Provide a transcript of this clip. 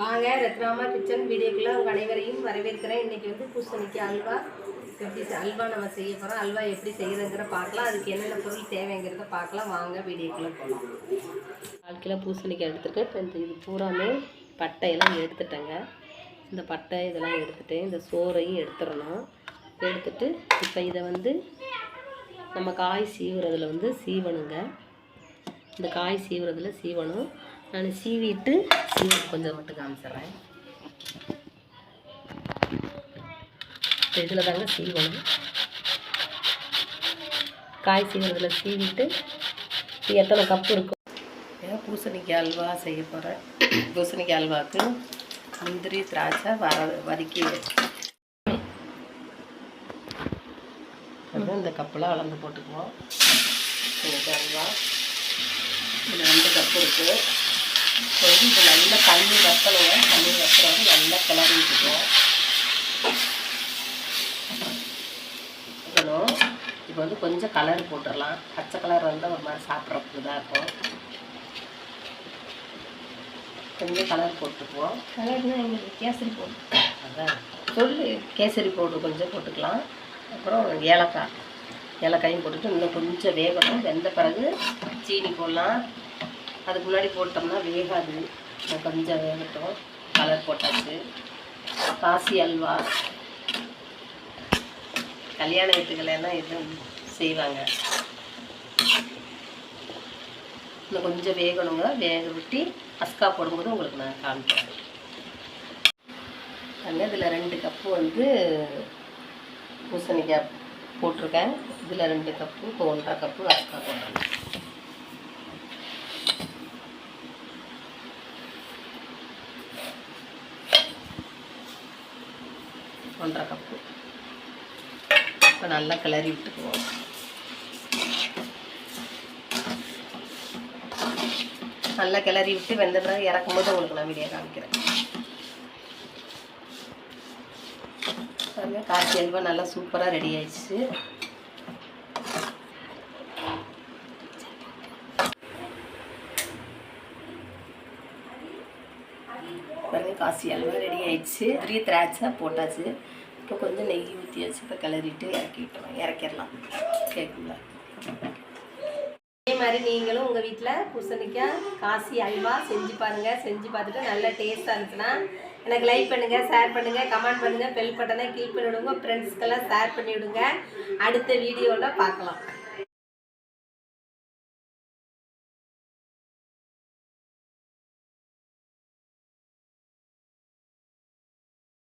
வாங்க ரத்னாமா கிச்சன் வீடியோக்குள்ளே உங்கள் அனைவரையும் வரவேற்கிறேன். இன்றைக்கி வந்து பூசணிக்காய் அல்வா. எப்படி அல்வா நம்ம செய்ய போகிறோம் அல்வா எப்படி செய்கிறதுங்கிற பார்க்கலாம். அதுக்கு என்னென்ன பொருள் தேவைங்கிறத பார்க்கலாம். வாங்க வீடியோக்குள்ளே போகலாம் கால் கிலோ பூசணிக்காய் எடுத்துகிட்டு இப்போ இந்த இது பூராமே பட்டையெல்லாம் எடுத்துட்டேங்க. இந்த பட்டை இதெல்லாம் எடுத்துகிட்டு இந்த சோறையும் எடுத்துடணும். எடுத்துட்டு இப்போ இதை வந்து நம்ம காய் சீவுறதுல வந்து சீவணுங்க. இந்த காய் சீவுறதுல சீவணும். நான் சீவிட்டு சீவ கொஞ்சம் மட்டும் காமிச்சிட்றேன். இதில் தாங்க சீவணும். காய் சீவனத்தில் சீவிட்டு எத்தனை கப்பு இருக்கும் ஏன் பூசணிக்காய் அல்வா செய்ய போகிறேன் பூசணிக்காய் அல்வாவுக்கு முந்திரி திராட்சை வர வதக்கி இந்த கப்பெல்லாம் அளந்து போட்டுக்குவோம். அல்வா. இதில் ரெண்டு கப்பு இருக்குது இப்போ வந்து இது நல்லா தண்ணி வத்தலுங்க தண்ணி வத்துறது நல்லா கிளறி இருக்கணும் இப்போ வந்து கொஞ்சம் கலர் போட்டுடலாம். பச்சை கலர் வந்தால் ஒரு மாதிரி சாப்பிட்றதுக்கு இதாக இருக்கும். கொஞ்சம் கலர் போட்டுக்குவோம் கலர்னா எங்களுக்கு கேசரி போடும் அதான். சொல்லு கேசரி பவுடர் கொஞ்சம் போட்டுக்கலாம். அப்புறம் ஏலக்காய். ஏலக்காயும் போட்டுட்டு இன்னும் கொஞ்சம் வேகணும். வெந்த பிறகு சீனி போடலாம். அதுக்கு முன்னாடி போட்டோம்னா வேகாது. கொஞ்சம் வேகட்டும். கலர் போட்டாச்சு. காசி அல்வா. கல்யாண வீட்டுகளெல்லாம் இது செய்வாங்க. இன்னும் கொஞ்சம் வேகணுங்க. வேக விட்டு அஸ்கா போடும்போது உங்களுக்கு நான் காமிக்கிறேன். பாருங்க இதில் ரெண்டு கப்பு வந்து பூசணிக்காய் போட்டிருக்கேன். இதில் ரெண்டு கப்பு இப்போ ஒன்றரை கப்பு அஸ்கா போடுறேன். ஒன்றரை கப்பு. இப்போ நல்லா கிளறி விட்டுக்குவோம். நல்லா கிளறி விட்டு வெந்த பிறகு இறக்கும்போது உங்களுக்கு நான் வீடியோ காமிக்கிறேன். பாருங்க காய்ச்சி அல்வா நல்லா சூப்பராக ரெடி ஆயிடுச்சு. காசி அல்வா ரெடி ஆயிடுச்சு. பெரிய திராட்சை போட்டாச்சு. இப்போ கொஞ்சம் நெய் ஊற்றியாச்சு இப்போ கிளறிட்டு இறக்கிட்டோம். இறக்கிடலாம். கேட்குங்களா அதே மாதிரி நீங்களும் உங்கள் வீட்டில் பூசணிக்காய் காசி அல்வா செஞ்சு பாருங்கள் செஞ்சு பார்த்துட்டு நல்லா டேஸ்ட்டாக இருந்துச்சுன்னா எனக்கு லைக் பண்ணுங்கள் ஷேர் பண்ணுங்கள் கமெண்ட் பண்ணுங்கள் பெல் பட்டனை கிளிக் பண்ணிவிடுங்க ஃப்ரெண்ட்ஸ்க்கெல்லாம் ஷேர் பண்ணிவிடுங்க அடுத்த வீடியோவில் பார்க்கலாம்.